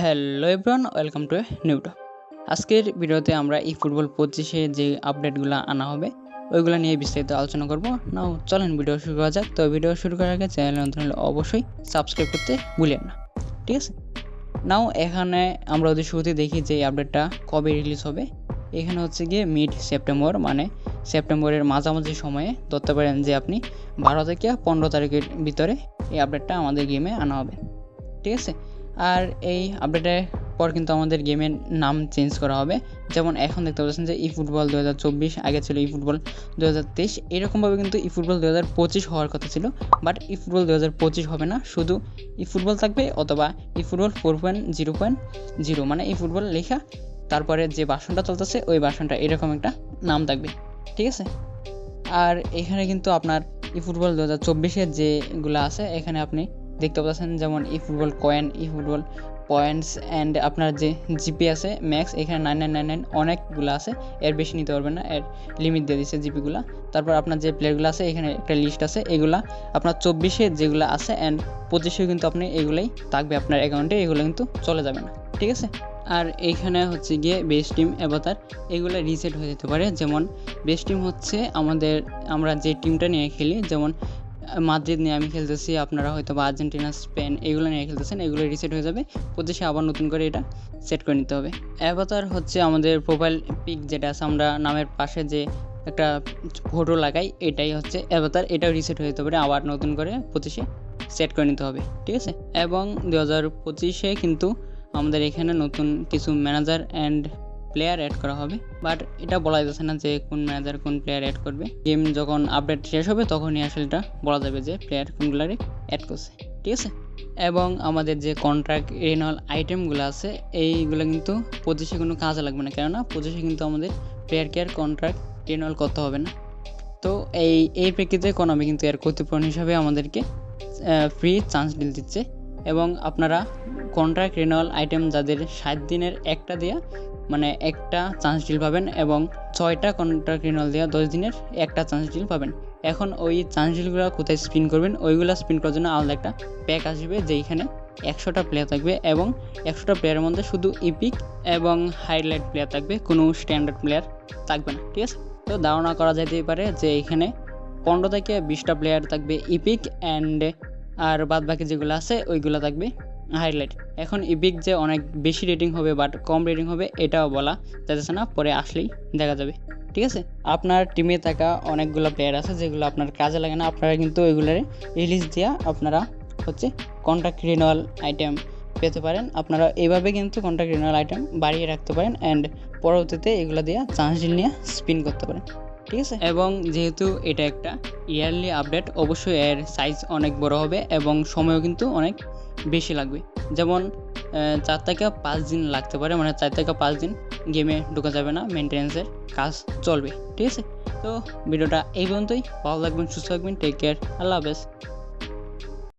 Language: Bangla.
হ্যালো এভরিওয়ান, ওয়েলকাম টু নিউটা আজকের ভিডিওতে আমরা এই ফুটবল পঁচিশে যে আপডেটগুলো আনা হবে, ওইগুলো নিয়ে বিস্তারিত আলোচনা করব। নাও, চলেন ভিডিও শুরু করা যাক। তো ভিডিও শুরু করার আগে চ্যানেল নতুন অবশ্যই সাবস্ক্রাইব করতে ভুলেন না। ঠিক আছে? নাও, এখানে আমরা ওদের শুরুতে দেখি যে এই আপডেটটা কবে রিলিজ হবে, এখানে হচ্ছে গিয়ে মিড সেপ্টেম্বর মানে সেপ্টেম্বরের মাঝামাঝি সময়ে ধরতে পারেন যে আপনি বারো থেকে পনেরো তারিখের ভিতরে এই আপডেটটা আমাদের গেমে আনা হবে। ঠিক আছে? আর এই আপডেটের পর কিন্তু আমাদের গেমের নাম চেঞ্জ করা হবে। যেমন এখন দেখতে পাচ্ছেন যে ই ফুটবল দু হাজার চব্বিশ, আগে ছিল ই ফুটবল দু হাজার তেইশ, এরকমভাবে কিন্তু ই ফুটবল দু হাজার পঁচিশ হওয়ার কথা ছিল বাট ই ফুটবল দু হাজার পঁচিশ হবে না। শুধু ই ফুটবল থাকবে অথবা eFootball four point zero point zero মানে ই ফুটবল লেখা, তারপরে যে বাসনটা চলতেছে, ওই বাসনটা এরকম একটা নাম থাকবে। ঠিক আছে? আর এখানে কিন্তু আপনার ই ফুটবল দু হাজার চব্বিশের যেগুলো আছে, এখানে আপনি দেখতে পাচ্ছেন যেমন eFootball coin, eFootball points and আপনার যে জিপি আছে, ম্যাক্স, এখানে নাইন নাইন নাইন নাইন অনেকগুলো আছে। এর বেশি নিতে পারবেন না, এর লিমিট দিয়ে দিচ্ছে জিপিগুলো। তারপর আপনার যে প্লেয়ারগুলো আছে, এখানে একটা লিস্ট আছে, এগুলা আপনার চব্বিশে যেগুলো আছে অ্যান্ড পঁচিশে কিন্তু আপনি এগুলোই থাকবে আপনার অ্যাকাউন্টে এগুলো কিন্তু চলে যাবে না, ঠিক আছে? আর এইখানে হচ্ছে গিয়ে বেস্ট টিম অ্যাভাতার এগুলো রিসেট হয়ে যেতে পারে। যেমন বেস্ট টিম হচ্ছে আমাদের, আমরা যে টিমটা নিয়ে খেলি, যেমন মাদ্রিদ নিয়ে আমি খেলতেছি, আপনারা হয়তো বা আর্জেন্টিনা, স্পেন এগুলো নিয়ে খেলতেছেন, এগুলো রিসেট হয়ে যাবে। পঁচিশে আবার নতুন করে এটা সেট করে নিতে হবে। অ্যাভাতার হচ্ছে আমাদের প্রোফাইল পিক যেটা আছে, আমরা নামের পাশে যে একটা ফটো লাগাই, এটাই হচ্ছে অ্যাভাতার, এটাও রিসেট হয়ে যেতে পারে, আবার নতুন করে পঁচিশে সেট করে নিতে হবে, ঠিক আছে? এবং দু হাজার পঁচিশে কিন্তু আমাদের এখানে নতুন কিছু ম্যানেজার অ্যান্ড প্লেয়ার অ্যাড করা হবে। বাট এটা বলা যাচ্ছে না যে কোন ম্যানেজার কোন প্লেয়ার অ্যাড করবে। গেম যখন আপডেট শেষ হবে, তখনই আসলে এটা বলা যাবে যে প্লেয়ার কোনগুলারে অ্যাড করছে। ঠিক আছে? এবং আমাদের যে কন্ট্রাক্ট রেনল আইটেমগুলো আছে, এইগুলো কিন্তু পঁচিশে কোনো কাজে লাগবে না। কেননা পঁচিশে কিন্তু আমাদের প্লেয়ার কেয়ার কন্ট্রাক্ট রেনল করতে হবে না। তো এই এই প্রেক্ষিতে কোনামি কিন্তু এর ক্ষতিপূরণ হিসাবে আমাদেরকে ফ্রি চান্স ডিল দিচ্ছে। এবং আপনারা কন্ট্রাক্ট রেনুয়াল আইটেম যাদের ষাট দিনের একটা দেওয়া মানে একটা চান্স ডিল পাবেন এবং ছয়টা কন্ট্রাক্ট রিনুয়াল দেওয়া দশ দিনের একটা চান্স ডিল পাবেন। এখন ওই চান্স ডিলগুলো কোথায় স্পিন করবেন? ওইগুলো স্পিন করার জন্য আলাদা একটা প্যাক আসবে যেইখানে একশোটা প্লেয়ার থাকবে এবং একশোটা প্লেয়ারের মধ্যে শুধু ইপিক এবং হাইলাইট প্লেয়ার থাকবে, কোনো স্ট্যান্ডার্ড প্লেয়ার থাকবে না, ঠিক আছে? তো ধারণা করা যেতেই পারে যে এখানে পনেরো থেকে বিশটা প্লেয়ার থাকবে ইপিক অ্যান্ড আর বাদ বাকি যেগুলো আছে, ওইগুলো থাকবে। হাইলাইট। এখন ইপিক যে অনেক বেশি রেটিং হবে বাট কম রেটিং হবে, এটাও বলা যাচ্ছে না, পরে আসলেই দেখা যাবে। ঠিক আছে? আপনার টিমে থাকা অনেকগুলো প্লেয়ার আছে যেগুলো আপনার কাজে লাগে না, আপনারা কিন্তু ওইগুলোর রিলিজ দেওয়া আপনারা হচ্ছে কন্ট্যাক্ট রিনুয়াল আইটেম পেতে পারেন। আপনারা এইভাবে কিন্তু কন্ট্যাক্ট রিনুয়াল আইটেম বাড়িয়ে রাখতে পারেন অ্যান্ড পরবর্তীতে এগুলো দিয়ে চান্স নিয়ে স্পিন করতে পারেন। ঠিক আছে? এবং যেহেতু এটা একটা ইয়ারলি আপডেট অবশ্যই এর সাইজ অনেক বড় হবে এবং সময়ও কিন্তু অনেক বেশি লাগবে। যেমন চার থেকে পাঁচ দিন লাগতে পারে মানে চার থেকে পাঁচ দিন গেমে ঢোকা যাবে না মেনটেন্সের কাজ চলবে, ঠিক আছে? তো, ভিডিওটা এই পর্যন্তই। ভালো থাকবেন, সুস্থ থাকবেন টেক কেয়ার আল্লাহ হাফেজ।